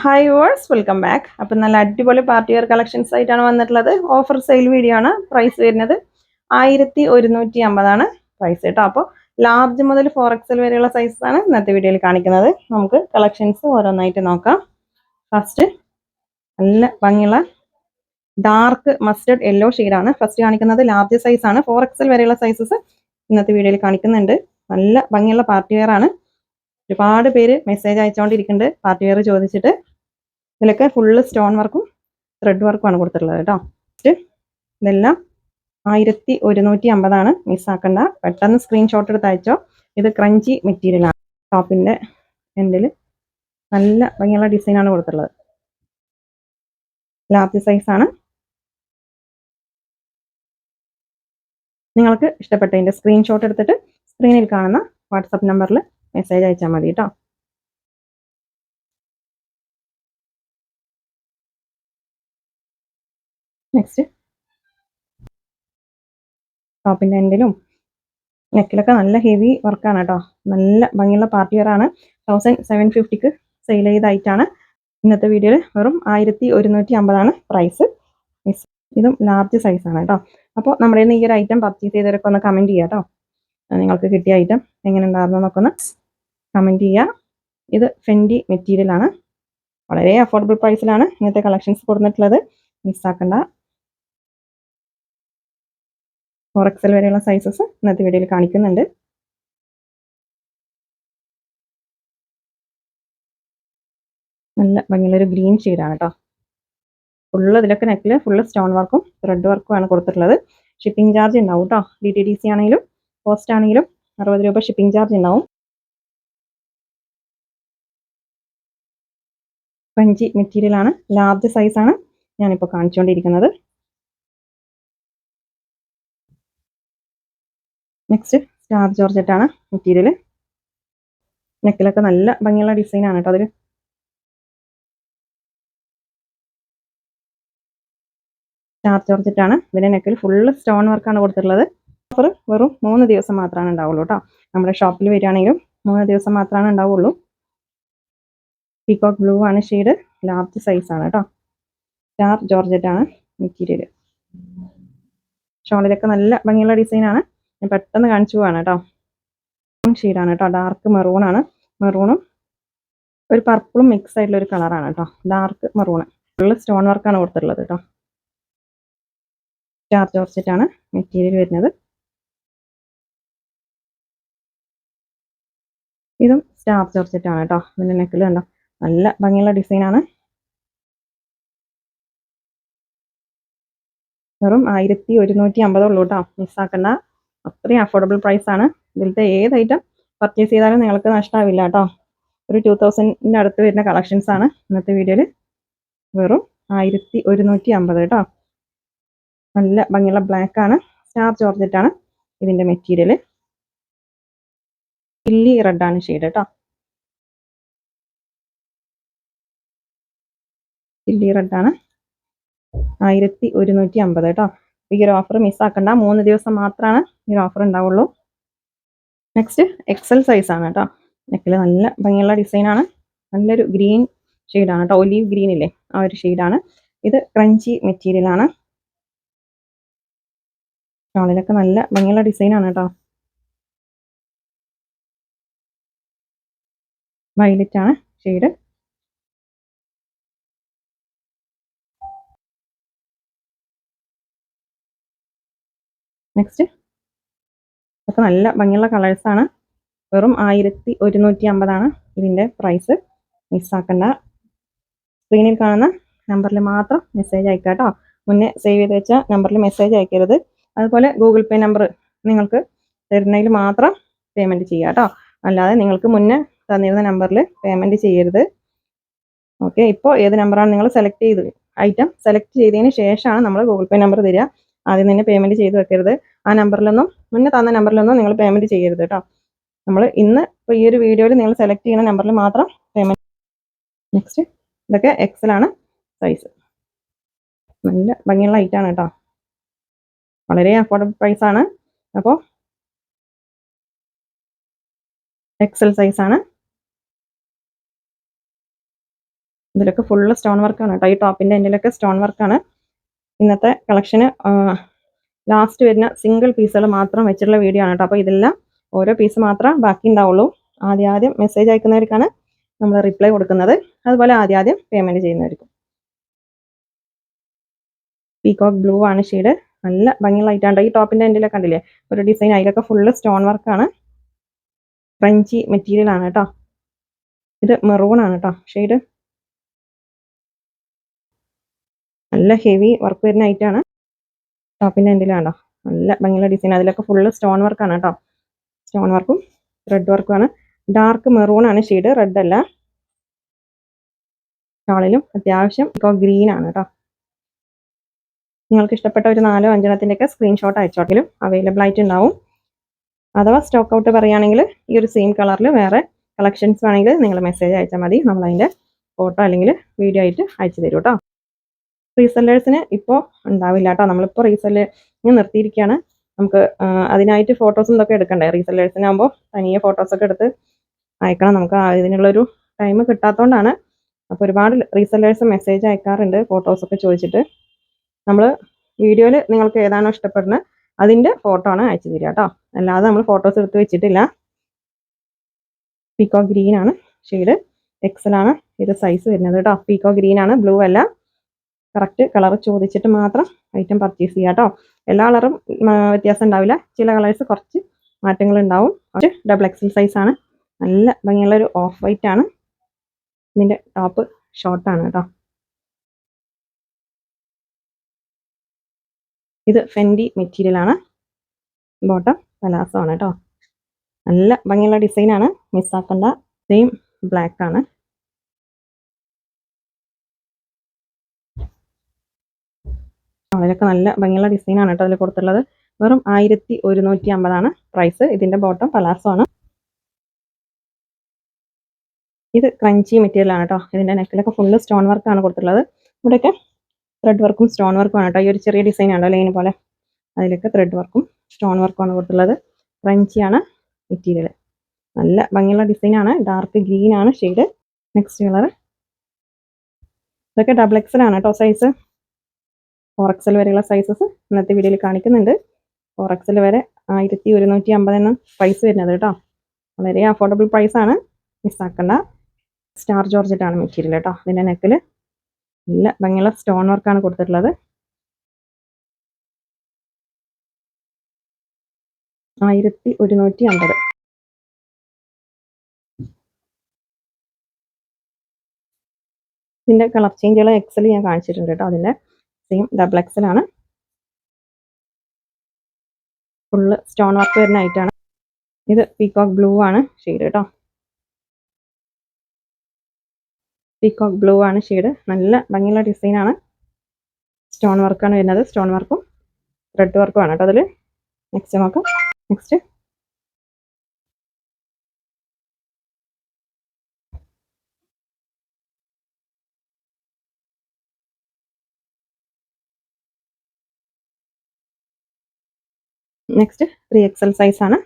Hi verse welcome back അപ്പം നല്ല അടിപൊളി പാർട്ടി വെയർ കളക്ഷൻസ് ആയിട്ടാണ് വന്നിട്ടുള്ളത്. ഓഫർ സെയിൽ വീഡിയോ ആണ് പ്രൈസ് വരുന്നത്. ആയിരത്തി ഒരുന്നൂറ്റി അമ്പതാണ് പ്രൈസ് കേട്ടോ. അപ്പോൾ ലാർജ് മുതൽ ഫോർ എക്സൽ വരെയുള്ള സൈസാണ് ഇന്നത്തെ വീഡിയോയിൽ കാണിക്കുന്നത്. നമുക്ക് കളക്ഷൻസ് ഓരോന്നായിട്ട് നോക്കാം. ഫസ്റ്റ് നല്ല ഭംഗിയുള്ള ഡാർക്ക് മസ്റ്റർഡ് യെല്ലോ ഷെയ്ഡാണ് ഫസ്റ്റ് കാണിക്കുന്നത് ലാർജ് സൈസാണ് ഫോർ എക്സൽ വരെയുള്ള സൈസസ് ഇന്നത്തെ വീഡിയോയിൽ കാണിക്കുന്നുണ്ട്. നല്ല ഭംഗിയുള്ള പാർട്ടി വെയർ ആണ്. ഒരുപാട് പേര് മെസ്സേജ് അയച്ചുകൊണ്ടിരിക്കുന്നുണ്ട് പാർട്ടി വെയർ ചോദിച്ചിട്ട്. ഇതിലൊക്കെ ഫുള്ള് സ്റ്റോൺ വർക്കും ത്രെഡ് വർക്കും ആണ് കൊടുത്തിട്ടുള്ളത് കേട്ടോ ഇതെല്ലാം ആയിരത്തി ഒരുന്നൂറ്റി അമ്പതാണ്. മിസ്സാക്കണ്ട പെട്ടെന്ന് സ്ക്രീൻഷോട്ട് എടുത്ത് അയച്ചോ. ഇത് ക്രഞ്ചി മെറ്റീരിയലാണ് ടോപ്പിന്റെ എൻഡിൽ നല്ല ഭംഗിയുള്ള ഡിസൈനാണ് കൊടുത്തിട്ടുള്ളത്. ലാർജ് സൈസ് ആണ്. നിങ്ങൾക്ക് ഇഷ്ടപ്പെട്ടതിന്റെ സ്ക്രീൻഷോട്ട് എടുത്തിട്ട് സ്ക്രീനിൽ കാണുന്ന വാട്സപ്പ് നമ്പറിൽ മെസ്സേജ് അയച്ചാൽ മതി കേട്ടോ നെക്സ്റ്റ് ടോപ്പിന്റെ എൻഡിലും നെക്കിലൊക്കെ നല്ല ഹെവി വർക്കാണ് കേട്ടോ നല്ല ഭംഗിയുള്ള പാർട്ടി വെയർ ആണ്. തൗസൻഡ് സെവൻ ഫിഫ്റ്റിക്ക് സെയിൽ ചെയ്തായിട്ടാണ് ഇന്നത്തെ വീഡിയോയിൽ വെറും ആയിരത്തി ഒരുന്നൂറ്റി അമ്പതാണ് പ്രൈസ് ഇതും ലാർജ് സൈസാണ് കേട്ടോ അപ്പോൾ നമ്മുടെ ഈ ഒരു ഐറ്റം പർച്ചേസ് ചെയ്തവരൊക്കെ ഒന്ന് കമന്റ് ചെയ്യാം കേട്ടോ നിങ്ങൾക്ക് കിട്ടിയ ഐറ്റം എങ്ങനെ ഉണ്ടായിരുന്നു എന്നൊക്കെ ഒന്ന് കമന്റ് ചെയ്യുക. ഇത് ഫെൻഡി മെറ്റീരിയലാണ് വളരെ അഫോർഡബിൾ പ്രൈസിലാണ് ഇങ്ങനത്തെ കളക്ഷൻസ് കൊടുത്തിട്ടുള്ളത്. മിസ്സാക്കണ്ട ഫോർ എക്സൽ വരെയുള്ള സൈസസ് ഇന്നത്തെ വീഡിയോയിൽ കാണിക്കുന്നുണ്ട്. നല്ല ഭംഗിയുള്ളൊരു ഗ്രീൻ ഷെയ്ഡാണ് കേട്ടോ ഫുള്ള് ഇതിലൊക്കെ നെക്കിൽ ഫുള്ള് സ്റ്റോൺ വർക്കും ത്രെഡ് വർക്കും ആണ് കൊടുത്തിട്ടുള്ളത്. ഷിപ്പിംഗ് ചാർജ് ഉണ്ടാവും കേട്ടോ ഡി ടി ഡി സി ആണെങ്കിലും കോസ്റ്റ് ആണെങ്കിലും അറുപത് രൂപ ഷിപ്പിംഗ് ചാർജ് ഉണ്ടാവും. പഞ്ചി മെറ്റീരിയലാണ് ലാർജ് സൈസാണ് ഞാനിപ്പോൾ കാണിച്ചുകൊണ്ടിരിക്കുന്നത് നെക്സ്റ്റ് സ്റ്റാർ ജോർജറ്റ് ആണ് മെറ്റീരിയൽ നെക്കിലൊക്കെ നല്ല ഭംഗിയുള്ള ഡിസൈനാണ് കേട്ടോ അതിൽ സ്റ്റാർ ജോർജറ്റാണ് ആണ്. ഇതിന്റെ നെക്കിൽ ഫുള്ള് സ്റ്റോൺ വർക്കാണ് കൊടുത്തിട്ടുള്ളത്. ഓഫർ വെറും മൂന്ന് ദിവസം മാത്രമാണ് ഉണ്ടാവുള്ളൂ കേട്ടോ നമ്മുടെ ഷോപ്പിൽ വരികയാണെങ്കിലും മൂന്ന് ദിവസം മാത്രമാണ് ഉണ്ടാവുള്ളൂ. പീകോക്ക് ബ്ലൂ ആണ് ഷെയ്ഡ് ലാർജ് സൈസ് ആണ് കേട്ടോ സ്റ്റാർ ജോർജറ്റ് ആണ് മെറ്റീരിയൽ ഷോളിലൊക്കെ നല്ല ഭംഗിയുള്ള ഡിസൈനാണ് ഞാൻ പെട്ടെന്ന് കാണിച്ചു പോവാണ് കേട്ടോ ഷെയ്ഡാണ് കേട്ടോ ഡാർക്ക് മെറൂൺ ആണ്. മെറൂണും ഒരു പർപ്പിളും മിക്സ് ആയിട്ടുള്ള ഒരു കളറാണ് കേട്ടോ ഡാർക്ക് മെറൂൺ ഫുള്ള് സ്റ്റോൺ വർക്കാണ് കൊടുത്തിട്ടുള്ളത് കേട്ടോ സ്റ്റാർ ജോർജറ്റ് ആണ് മെറ്റീരിയൽ വരുന്നത്. ഇതും സ്റ്റാർ ജോർജറ്റ് ആണ് കേട്ടോ പിന്നെ നെക്കിൽ കണ്ടോ? നല്ല ഭംഗിയുള്ള ഡിസൈൻ ആണ് വെറും ആയിരത്തി ഒരുന്നൂറ്റി അമ്പതുള്ളൂ കേട്ടോ മിസ്സാക്കണ്ട. അത്രയും അഫോർഡബിൾ പ്രൈസ് ആണ്. ഇതിലത്തെ ഏത് ഐറ്റം പർച്ചേസ് ചെയ്താലും നിങ്ങൾക്ക് നഷ്ടമാവില്ല കേട്ടോ ഒരു ടു തൗസൻഡിന്റെ അടുത്ത് വരുന്ന കളക്ഷൻസ് ആണ് ഇന്നത്തെ വീഡിയോയിൽ വെറും ആയിരത്തി ഒരുന്നൂറ്റി അമ്പത് കേട്ടോ നല്ല ഭംഗിയുള്ള ബ്ലാക്ക് ആണ്. സ്റ്റാർ ജോർജറ്റ് ആണ് ഇതിന്റെ മെറ്റീരിയൽ ചില്ലി റെഡ് ആണ് ഷെയ്ഡ് കേട്ടോ ചില്ലി റെഡ് ആണ്. ആയിരത്തി ഒരുന്നൂറ്റി അമ്പത് കേട്ടോ ഈ ഒരു ഓഫർ മിസ്സാക്കണ്ട മൂന്ന് ദിവസം മാത്രമാണ് ഈ ഒരു ഓഫർ ഉണ്ടാവുള്ളൂ. നെക്സ്റ്റ് എക്സൽ സൈസ് ആണ് കേട്ടോ. നെക്കിൽ നല്ല ഭംഗിയുള്ള ഡിസൈനാണ് നല്ലൊരു ഗ്രീൻ ഷെയ്ഡാണ് കേട്ടോ. ഒലീവ് ഗ്രീൻ ഇല്ലേ? ആ ഒരു ഷെയ്ഡാണ് ഇത് ക്രഞ്ചി മെറ്റീരിയൽ ആണ്. ഷോളിലൊക്കെ നല്ല ഭംഗിയുള്ള ഡിസൈനാണ് കേട്ടോ. ആണ് ഷെയ്ഡ് നെക്സ്റ്റ് ഇതൊക്കെ നല്ല ഭംഗിയുള്ള കളേഴ്സ് ആണ്. വെറും ആയിരത്തി ഒരുന്നൂറ്റി അമ്പതാണ് ഇതിന്റെ പ്രൈസ് മിസ്സാക്കണ്ട സ്ക്രീനിൽ കാണുന്ന നമ്പറിൽ മാത്രം മെസ്സേജ് അയക്കുക കേട്ടോ മുന്നേ സേവ് ചെയ്ത് വെച്ച നമ്പറിൽ മെസ്സേജ് അയക്കരുത്. അതുപോലെ ഗൂഗിൾ പേ നമ്പർ നിങ്ങൾക്ക് തരുന്നതിൽ മാത്രം പേയ്മെന്റ് ചെയ്യുക കേട്ടോ അല്ലാതെ നിങ്ങൾക്ക് മുന്നേ തന്നിരുന്ന നമ്പറിൽ പേയ്മെന്റ് ചെയ്യരുത്. ഓക്കെ ഇപ്പോൾ ഏത് നമ്പറാണ് നിങ്ങൾ സെലക്ട് ചെയ്ത്? ഐറ്റം സെലക്ട് ചെയ്തതിന് ശേഷമാണ് നമ്മൾ ഗൂഗിൾ പേ നമ്പർ തരിക. ആദ്യം തന്നെ പേയ്മെന്റ് ചെയ്ത് വെക്കരുത്. ആ നമ്പറിലൊന്നും മുന്നേ തന്ന നമ്പറിലൊന്നും നിങ്ങൾ പേയ്മെന്റ് ചെയ്യരുത് കേട്ടോ നമ്മൾ ഇന്ന് ഇപ്പോൾ ഈ ഒരു വീഡിയോയിൽ നിങ്ങൾ സെലക്ട് ചെയ്യുന്ന നമ്പറിൽ മാത്രം പേയ്മെന്റ് നെക്സ്റ്റ് ഇതൊക്കെ എക്സൽ ആണ് സൈസ് നല്ല ഭംഗിയുള്ള ഐറ്റാണ് കേട്ടോ വളരെ അഫോർഡബിൾ പ്രൈസ് ആണ്. അപ്പോൾ എക്സൽ സൈസ് ആണ്. ഇതിലൊക്കെ ഫുള്ള് സ്റ്റോൺ വർക്കാണ് കേട്ടോ ഈ ടോപ്പിന്റെ എൻഡിലൊക്കെ സ്റ്റോൺ വർക്കാണ് ഇന്നത്തെ കളക്ഷന് ലാസ്റ്റ് വരുന്ന സിംഗിൾ പീസുകൾ മാത്രം വെച്ചിട്ടുള്ള വീഡിയോ ആണ് കേട്ടോ. അപ്പോൾ ഇതെല്ലാം ഓരോ പീസ് മാത്രം ബാക്കി ഉണ്ടാവുള്ളൂ. ആദ്യം ആദ്യം മെസ്സേജ് അയക്കുന്നവർക്കാണ് നമ്മൾ റിപ്ലൈ കൊടുക്കുന്നത്. അതുപോലെ ആദ്യം ആദ്യം പേയ്മെന്റ് ചെയ്യുന്നവർക്കും. പീകോക്ക് ബ്ലൂ ആണ് ഷെയ്ഡ് നല്ല ഭംഗിയുള്ള ഐറ്റാണ് ഈ ടോപ്പിന്റെ എന്റെ കണ്ടില്ലേ? ഒരു ഡിസൈൻ അതിലൊക്കെ ഫുള്ള് സ്റ്റോൺ വർക്കാണ് ഫ്രഞ്ചി മെറ്റീരിയൽ ആണ് കേട്ടോ. ഇത് മെറൂൺ ആണ് കേട്ടോ. ഷെയ്ഡ് നല്ല ഹെവി വർക്ക് വരുന്ന ഐറ്റാണ് ടോപ്പിന്റെ എൻഡിലാണോ നല്ല ഭംഗിയുള്ള ഡിസൈൻ അതിലൊക്കെ ഫുള്ള് സ്റ്റോൺ വർക്കാണ് കേട്ടോ സ്റ്റോൺ വർക്കും റെഡ് വർക്കുമാണ് ഡാർക്ക് മെറൂൺ ആണ്. ഷെയ്ഡ് റെഡ് അല്ല. ഷാളിലും അത്യാവശ്യം ഇപ്പോൾ ഗ്രീൻ ആണ് കേട്ടോ നിങ്ങൾക്ക് ഇഷ്ടപ്പെട്ട ഒരു നാലോ അഞ്ചെണ്ണത്തിന്റെയൊക്കെ സ്ക്രീൻഷോട്ട് അയച്ചോട്ടെങ്കിലും അവൈലബിൾ ആയിട്ട് ഉണ്ടാവും അഥവാ സ്റ്റോക്ക് ഔട്ട് പറയുകയാണെങ്കിൽ ഈ ഒരു സെയിം കളറിൽ വേറെ കളക്ഷൻസ് വേണമെങ്കിൽ നിങ്ങൾ മെസ്സേജ് അയച്ചാൽ മതി. നമ്മളതിന്റെ ഫോട്ടോ അല്ലെങ്കിൽ വീഡിയോ ആയിട്ട് അയച്ചു തരും കേട്ടോ റീസെല്ലേഴ്സിന് ഇപ്പോൾ ഉണ്ടാവില്ല കേട്ടോ നമ്മളിപ്പോൾ റീസെല്ലിങ് നിർത്തിയിരിക്കുകയാണ് നമുക്ക് അതിനായിട്ട് ഫോട്ടോസും ഇതൊക്കെ എടുക്കണ്ടേ? റീസെല്ലേഴ്സിനാകുമ്പോൾ തനിയെ ഫോട്ടോസൊക്കെ എടുത്ത് അയക്കണം. നമുക്ക് ഇതിനുള്ളൊരു ടൈം കിട്ടാത്തതുകൊണ്ടാണ് അപ്പോൾ ഒരുപാട് റീസെല്ലേഴ്സ് മെസ്സേജ് അയക്കാറുണ്ട് ഫോട്ടോസൊക്കെ ചോദിച്ചിട്ട്. നമ്മൾ വീഡിയോയിൽ നിങ്ങൾക്ക് ഏതാണോ ഇഷ്ടപ്പെടുന്നത് അതിന്റെ ഫോട്ടോ ആണ് അയച്ചു തരിക കേട്ടോ അല്ലാതെ നമ്മൾ ഫോട്ടോസ് എടുത്ത് വെച്ചിട്ടില്ല. പീക്കോ ഗ്രീൻ ആണ് ഷെയ്ഡ്. എക്സലാണ് ഇത് സൈസ് വരുന്നത് കേട്ടോ പീക്കോ ഗ്രീൻ ആണ് ബ്ലൂ അല്ല. കറക്റ്റ് കളർ ചോദിച്ചിട്ട് മാത്രം ഐറ്റം പർച്ചേസ് ചെയ്യുക കേട്ടോ എല്ലാ കളറും വ്യത്യാസം ഉണ്ടാവില്ല. ചില കളേഴ്സ് കുറച്ച് മാറ്റങ്ങൾ ഉണ്ടാവും. കുറച്ച് ഡബിൾ എക്സൽ സൈസ് ആണ്. നല്ല ഭംഗിയുള്ള ഒരു ഓഫ് വൈറ്റ് ആണ് ഇതിന്റെ ടോപ്പ് ഷോർട്ടാണ് കേട്ടോ ഇത് ഫെൻഡി മെറ്റീരിയൽ ആണ്. ബോട്ടം പലാസോ ആണ് കേട്ടോ നല്ല ഭംഗിയുള്ള ഡിസൈനാണ് മിസ്സാക്കണ്ട സെയിം ബ്ലാക്ക് ആണ്. അതിലൊക്കെ നല്ല ഭംഗിയുള്ള ഡിസൈൻ ആണ് കേട്ടോ അതിൽ കൊടുത്തിട്ടുള്ളത്. വെറും ആയിരത്തി ഒരുന്നൂറ്റി അമ്പതാണ് പ്രൈസ് ഇതിന്റെ ബോട്ടം പലാസോ ആണ്. ഇത് ക്രഞ്ചി മെറ്റീരിയൽ ആണ് കേട്ടോ. ഇതിന്റെ നെക്കിലൊക്കെ ഫുള്ള് സ്റ്റോൺ വർക്കാണ് കൊടുത്തിട്ടുള്ളത്. ഇവിടെയൊക്കെ ത്രെഡ് വർക്കും സ്റ്റോൺ വർക്കും ആണ് കേട്ടോ. ഈ ഒരു ചെറിയ ഡിസൈൻ ആണ് ലൈൻ പോലെ. അതിലൊക്കെ ത്രെഡ് വർക്കും സ്റ്റോൺ വർക്കും ആണ് കൊടുത്തിട്ടുള്ളത്. ക്രഞ്ചി ആണ് മെറ്റീരിയൽ നല്ല ഭംഗിയുള്ള ഡിസൈൻ ആണ്. ഡാർക്ക് ഗ്രീൻ ആണ് ഷെയ്ഡ് നെക്സ്റ്റ് കളർ ഇതൊക്കെ ഡബിൾ എക്സൽ ആണ് കേട്ടോ സൈസ് ഫോർ എക്സൽ വരെയുള്ള സൈസസ് ഇന്നത്തെ വീഡിയോയിൽ കാണിക്കുന്നുണ്ട്. ഫോർ എക്സൽ വരെ ആയിരത്തി ഒരുന്നൂറ്റി അമ്പത് പ്രൈസ് വരുന്നത് കേട്ടോ. വളരെ അഫോർഡബിൾ പ്രൈസ് ആണ്. മിസ്സാക്കണ്ട സ്റ്റാർ ജോർജറ്റ് ആണ് മെറ്റീരിയൽ കേട്ടോ. അതിന്റെ നെക്കിൽ നല്ല ഭംഗിയുള്ള സ്റ്റോൺ വർക്കാണ് കൊടുത്തിട്ടുള്ളത്. ആയിരത്തി ഒരുന്നൂറ്റി അമ്പത് ഇതിന്റെ കളർ ചേഞ്ചുകൾ എക്സൽ ഞാൻ കാണിച്ചിട്ടുണ്ട് കേട്ടോ അതിന്റെ സെയിം ഡബിൾ ആണ് ഫുള്ള് സ്റ്റോൺ വർക്ക് വരുന്ന ഐറ്റാണ് ഇത് പീകോക്ക് ബ്ലൂ ആണ് ഷെയ്ഡ് കേട്ടോ പീകോക്ക് ബ്ലൂ ആണ് ഷെയ്ഡ് നല്ല ഭംഗിയുള്ള ഡിസൈൻ ആണ്. സ്റ്റോൺ വർക്കാണ് വരുന്നത്. സ്റ്റോൺ വർക്കും ത്രെഡ് വർക്കും ആണ് കേട്ടോ അതിൽ നെക്സ്റ്റ് നോക്കാം. നെക്സ്റ്റ് നെക്സ്റ്റ് ത്രീ എക്സൽ ആണ്.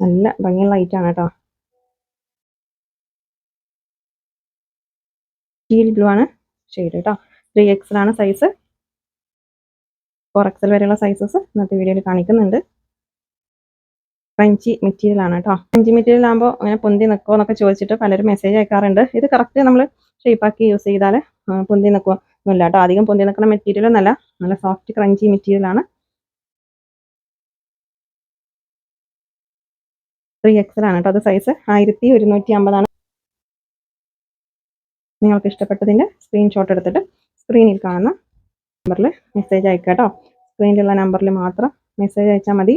നല്ല ഭംഗിയുള്ള ആണ് കേട്ടോ ഷീൽ ബ്ലൂ ആണ്. ഷെയ്ഡ് കേട്ടോ ത്രീ എക്സൽ ആണ് സൈസ് ഫോർ എക്സൽ വരെയുള്ള സൈസസ് ഇന്നത്തെ വീഡിയോയിൽ കാണിക്കുന്നുണ്ട്. ക്രഞ്ചി മെറ്റീരിയൽ ആണ് കേട്ടോ ക്രഞ്ചി മെറ്റീരിയൽ ആകുമ്പോൾ അങ്ങനെ പൊന്തി നിൽക്കുമോ എന്നൊക്കെ ചോദിച്ചിട്ട് പലരും മെസ്സേജ് അയക്കാറുണ്ട്. ഇത് കറക്റ്റ് നമ്മൾ ഷേപ്പാക്കി യൂസ് ചെയ്താൽ പൊന്തി നിൽക്കുക ഒന്നുമില്ല കേട്ടോ അധികം പൊന്തി നിൽക്കുന്ന മെറ്റീരിയൽ ഒന്നല്ല നല്ല സോഫ്റ്റ് ക്രഞ്ചി മെറ്റീരിയൽ ആണ്. ത്രീ എക്സൽ ആണ് കേട്ടോ അത് സൈസ് ആയിരത്തി ഒരുന്നൂറ്റി അമ്പതാണ്. നിങ്ങൾക്ക് ഇഷ്ടപ്പെട്ടതിന്റെ സ്ക്രീൻഷോട്ട് എടുത്തിട്ട് സ്ക്രീനിൽ കാണുന്ന നമ്പറിൽ മെസ്സേജ് അയക്കാം കേട്ടോ സ്ക്രീനിലുള്ള നമ്പറിൽ മാത്രം മെസ്സേജ് അയച്ചാൽ മതി.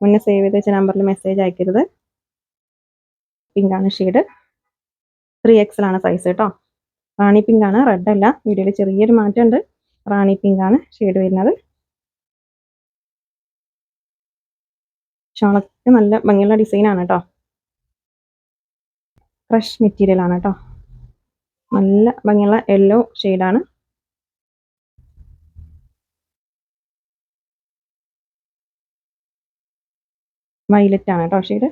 മുന്നേ സേവ് ചെയ്ത് വെച്ച നമ്പറിൽ മെസ്സേജ് അയക്കരുത്. പിങ്കാണ് ഷെയ്ഡ് ത്രീ ആണ് സൈസ് കേട്ടോ റാണി പിങ്കാണ് റെഡ് അല്ല. വീഡിയോയിൽ ചെറിയൊരു മാറ്റമുണ്ട്. റാണി പിങ്കാണ് ഷെയ്ഡ് വരുന്നത്. ഷാളൊക്കെ നല്ല ഭംഗിയുള്ള ഡിസൈനാണ് കേട്ടോ ഫ്രഷ് മെറ്റീരിയൽ ആണ് കേട്ടോ നല്ല ഭംഗിയുള്ള യെല്ലോ ഷെയ്ഡാണ് വൈലറ്റ് ആണ് കേട്ടോ ഷെയ്ഡ്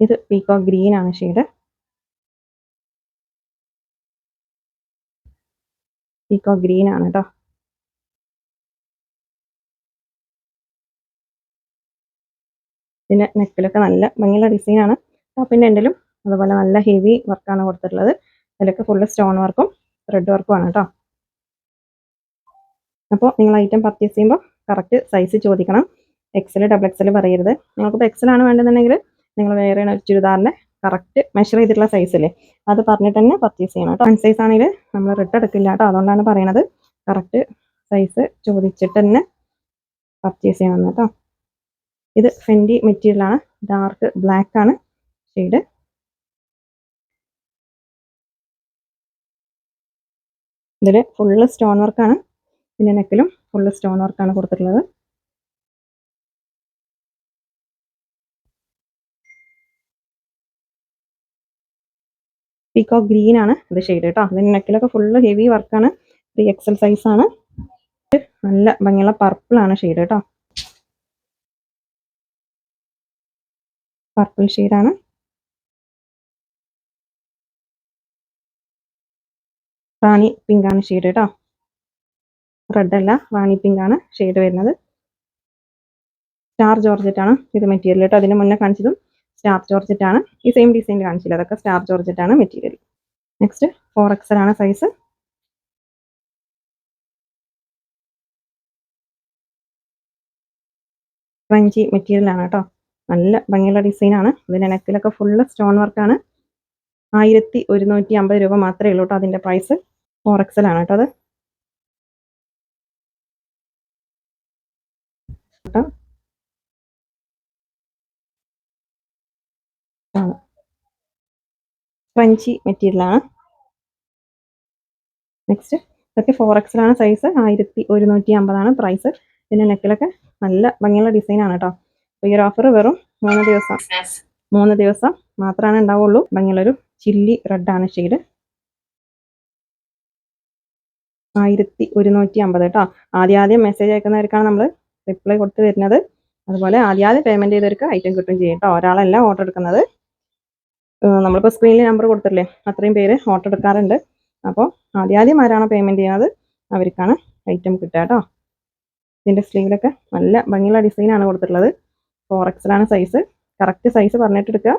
ഇത് പീക്കോ ഗ്രീൻ ആണ് ഷെയ്ഡ് പീക്കോ ഗ്രീൻ ആണ് കേട്ടോ. പിന്നെ നെക്കിലൊക്കെ നല്ല ഭംഗിയുള്ള ഡിസൈൻ ആണ്. ടോപ്പിന്റെ എൻഡിലും അതുപോലെ നല്ല ഹെവി വർക്കാണ് കൊടുത്തിട്ടുള്ളത്. അതിലൊക്കെ ഫുള്ള് സ്റ്റോൺ വർക്കും ത്രെഡ് വർക്കും ആണ് കേട്ടോ അപ്പോൾ നിങ്ങൾ ഐറ്റം പർച്ചേസ് ചെയ്യുമ്പോൾ കറക്റ്റ് സൈസ് ചോദിക്കണം. എക്സൽ ഡബിൾ എക്സൽ പറയരുത്. നിങ്ങൾക്കിപ്പോൾ എക്സലാണ് വേണ്ടതെന്നുണ്ടെങ്കിൽ നിങ്ങൾ വേറെ ഒരു ചുരിദാറിന്റെ കറക്റ്റ് മെഷർ ചെയ്തിട്ടുള്ള സൈസ് അത് പറഞ്ഞിട്ട് തന്നെ പർച്ചേസ് ചെയ്യണം കേട്ടോ വൺ സൈസ് ആണെങ്കിൽ നമ്മൾ റിട്ട് എടുക്കില്ല കേട്ടോ അതുകൊണ്ടാണ് പറയണത്. കറക്റ്റ് സൈസ് ചോദിച്ചിട്ട് തന്നെ പർച്ചേസ് ചെയ്യണം കേട്ടോ ഇത് ഫെൻഡി മെറ്റീരിയലാണ് ഡാർക്ക് ബ്ലാക്ക് ആണ്. ഷെയ്ഡ് ഇതിൽ ഫുള്ള് സ്റ്റോൺ വർക്കാണ് പിന്നെ നെക്കിലും ഫുള്ള് സ്റ്റോൺ വർക്കാണ് കൊടുത്തിട്ടുള്ളത്. പീക്കോ ഗ്രീൻ ആണ് ഇത് ഷെയ്ഡ് കേട്ടോ അതിന് നെക്കിലൊക്കെ ഫുള്ള് ഹെവി വർക്കാണ് ത്രീ എക്സൽ സൈസ് ആണ്. നല്ല ഭംഗിയുള്ള പർപ്പിൾ ആണ് ഷെയ്ഡ് കേട്ടോ പർപ്പിൾ ഷെയ്ഡാണ് റാണി പിങ്കാണ് ഷെയ്ഡ് കേട്ടോ റെഡ് അല്ല റാണി പിങ്കാണ് ഷെയ്ഡ് വരുന്നത്. സ്റ്റാർ ജോർജറ്റ് ആണ് ഇത് മെറ്റീരിയൽ കേട്ടോ അതിന് മുന്നേ കാണിച്ചതും സ്റ്റാർ ജോർജറ്റ് ആണ്. ഈ സെയിം ഡിസൈൻ കാണിച്ചില്ല. അതൊക്കെ സ്റ്റാർ ജോർജറ്റ് ആണ് മെറ്റീരിയൽ നെക്സ്റ്റ് ഫോർ എക്സൽ ആണ് സൈസ് ക്രഞ്ചി മെറ്റീരിയൽ ആണ് കേട്ടോ നല്ല ഭംഗിയുള്ള ഡിസൈനാണ് ആണ്. ഇതിന്റെ നെക്കിലൊക്കെ ഫുള്ള് സ്റ്റോൺ വർക്കാണ് ആയിരത്തി ഒരുന്നൂറ്റി അമ്പത് രൂപ മാത്രമേ ഉള്ളൂ കേട്ടോ അതിന്റെ പ്രൈസ് ഫോർ എക്സൽ ആണ് കേട്ടോ അത്. ക്രഞ്ചി മെറ്റീരിയൽ ആണ്. നെക്സ്റ്റ് ഇതൊക്കെ ഫോർ എക്സൽ ആണ് സൈസ് ആയിരത്തി ഒരുന്നൂറ്റി അമ്പതാണ് പ്രൈസ് പിന്നെ നെക്കിലൊക്കെ നല്ല ഭംഗിയുള്ള ഡിസൈൻ ആണ് കേട്ടോ. അപ്പോൾ ഈ ഒരു ഓഫർ വെറും മൂന്ന് ദിവസം മൂന്ന് ദിവസം മാത്രമാണ് ഉണ്ടാവുള്ളൂ. ഭംഗിയുള്ളൊരു ചില്ലി റെഡ് ആണ് ഷെയ്ഡ് ആയിരത്തി ഒരുന്നൂറ്റി അമ്പത് കേട്ടോ. ആദ്യം ആദ്യം മെസ്സേജ് അയക്കുന്നവർക്കാണ് നമ്മൾ റിപ്ലൈ കൊടുത്ത് വരുന്നത്. അതുപോലെ ആദ്യം ആദ്യം പേയ്മെന്റ് ചെയ്തവർക്ക് ഐറ്റം കിട്ടും ചെയ്യും കേട്ടോ. ഒരാളല്ല ഓർഡർ എടുക്കുന്നത്. നമ്മളിപ്പോൾ സ്ക്രീനിൽ നമ്പർ കൊടുത്തില്ലേ? അത്രയും പേര് ഓർഡർ എടുക്കാറുണ്ട്. അപ്പോൾ ആദ്യം ആദ്യം ആരാണോ പേയ്മെന്റ് ചെയ്യുന്നത് അവർക്കാണ് ഐറ്റം കിട്ടുക കേട്ടോ. ഇതിന്റെ സ്ലീവിലൊക്കെ നല്ല ഭംഗിയുള്ള ഡിസൈനാണ് കൊടുത്തിട്ടുള്ളത്. ഫോർ എക്സലാണ് സൈസ് കറക്റ്റ് സൈസ് പറഞ്ഞിട്ട് എടുക്കുക.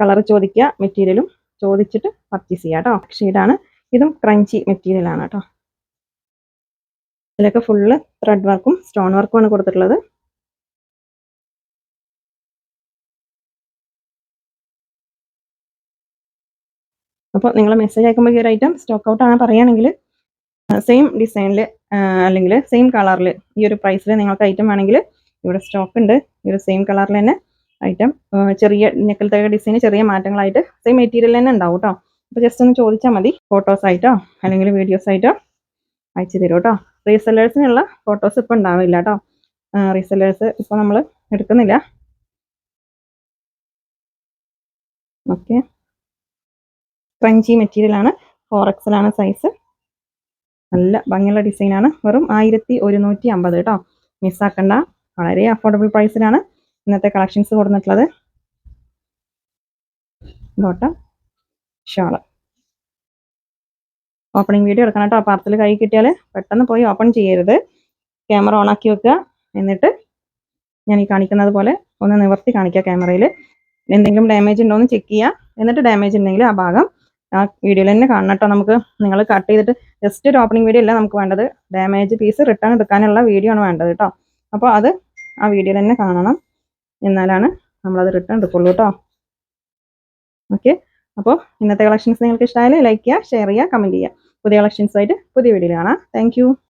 കളർ ചോദിക്കുക. മെറ്റീരിയലും ചോദിച്ചിട്ട് പർച്ചേസ് ചെയ്യുക കേട്ടോ. ഷെയ്ഡാണ് ഇതും ക്രഞ്ചി മെറ്റീരിയലാണ് കേട്ടോ. ഇതിലൊക്കെ ഫുള്ള് ത്രെഡ് വർക്കും സ്റ്റോൺ വർക്കും ആണ് കൊടുത്തിട്ടുള്ളത്. അപ്പോൾ നിങ്ങൾ മെസ്സേജ് അയക്കുമ്പോൾ ഈ ഒരു ഐറ്റം സ്റ്റോക്ക് ഔട്ട് ആണ് പറയുകയാണെങ്കിൽ സെയിം ഡിസൈനിൽ അല്ലെങ്കിൽ സെയിം കളറിൽ ഈ ഒരു പ്രൈസിൽ നിങ്ങൾക്ക് ഐറ്റം വേണമെങ്കിൽ ഇവിടെ സ്റ്റോക്ക് ഉണ്ട്. ഈ ഒരു സെയിം കളറിൽ തന്നെ ഐറ്റം ചെറിയ നെക്കലത്തെ ഡിസൈന് ചെറിയ മാറ്റങ്ങളായിട്ട് സെയിം മെറ്റീരിയൽ തന്നെ ഉണ്ടാവും കേട്ടോ അപ്പോൾ ജസ്റ്റ് ഒന്ന് ചോദിച്ചാൽ മതി. ഫോട്ടോസ് ആയിട്ടോ അല്ലെങ്കിൽ വീഡിയോസ് ആയിട്ടോ അയച്ചു തരും കേട്ടോ റീസെല്ലേഴ്സിനുള്ള ഫോട്ടോസ് ഇപ്പോൾ ഉണ്ടാവില്ല കേട്ടോ റീസെല്ലേഴ്സ് ഇപ്പോൾ നമ്മൾ എടുക്കുന്നില്ല. ഓക്കെ. ക്രഞ്ചി മെറ്റീരിയൽ ആണ്. ഫോർ എക്സൽ ആണ് സൈസ് നല്ല ഭംഗിയുള്ള ഡിസൈനാണ് വെറും ആയിരത്തി ഒരുന്നൂറ്റി അമ്പത് കേട്ടോ മിസ്സാക്കണ്ട വളരെ അഫോർഡബിൾ പ്രൈസിലാണ് ഇന്നത്തെ കളക്ഷൻസ് കൊടുത്തിട്ടുള്ളത് ബോട്ടം ഷാൾ. ഓപ്പണിംഗ് വീഡിയോ എടുക്കണം കേട്ടോ പാർസൽ കൈ കിട്ടിയാൽ പെട്ടെന്ന് പോയി ഓപ്പൺ ചെയ്യരുത്. ക്യാമറ ഓൺ ആക്കി വെക്കുക. എന്നിട്ട് ഞാൻ ഈ കാണിക്കുന്നത് പോലെ ഒന്ന് നിവർത്തി കാണിക്കുക ക്യാമറയിൽ എന്തെങ്കിലും ഡാമേജ് ഉണ്ടോ എന്ന് ചെക്ക് ചെയ്യുക എന്നിട്ട് ഡാമേജ് ഉണ്ടെങ്കിൽ ആ ഭാഗം ആ വീഡിയോയിൽ തന്നെ കാണണം കേട്ടോ നമുക്ക്. നിങ്ങൾ കട്ട് ചെയ്തിട്ട് ജസ്റ്റ് ഒരു ഓപ്പണിംഗ് വീഡിയോ അല്ല നമുക്ക് വേണ്ടത്. ഡാമേജ് പീസ് റിട്ടേൺ എടുക്കാനുള്ള വീഡിയോ ആണ് വേണ്ടത് കേട്ടോ അപ്പോൾ അത് ആ വീഡിയോയിൽ തന്നെ കാണണം. എന്നാലാണ് നമ്മളത് റിട്ടേൺ എടുക്കുള്ളൂ കേട്ടോ ഓക്കെ അപ്പോൾ ഇന്നത്തെ കളക്ഷൻസ് നിങ്ങൾക്ക് ഇഷ്ടമായാലും ലൈക്ക് ചെയ്യുക ഷെയർ ചെയ്യുക കമന്റ് ചെയ്യുക. പുതിയ കളക്ഷൻസായിട്ട് പുതിയ വീഡിയോയിൽ കാണാം. താങ്ക്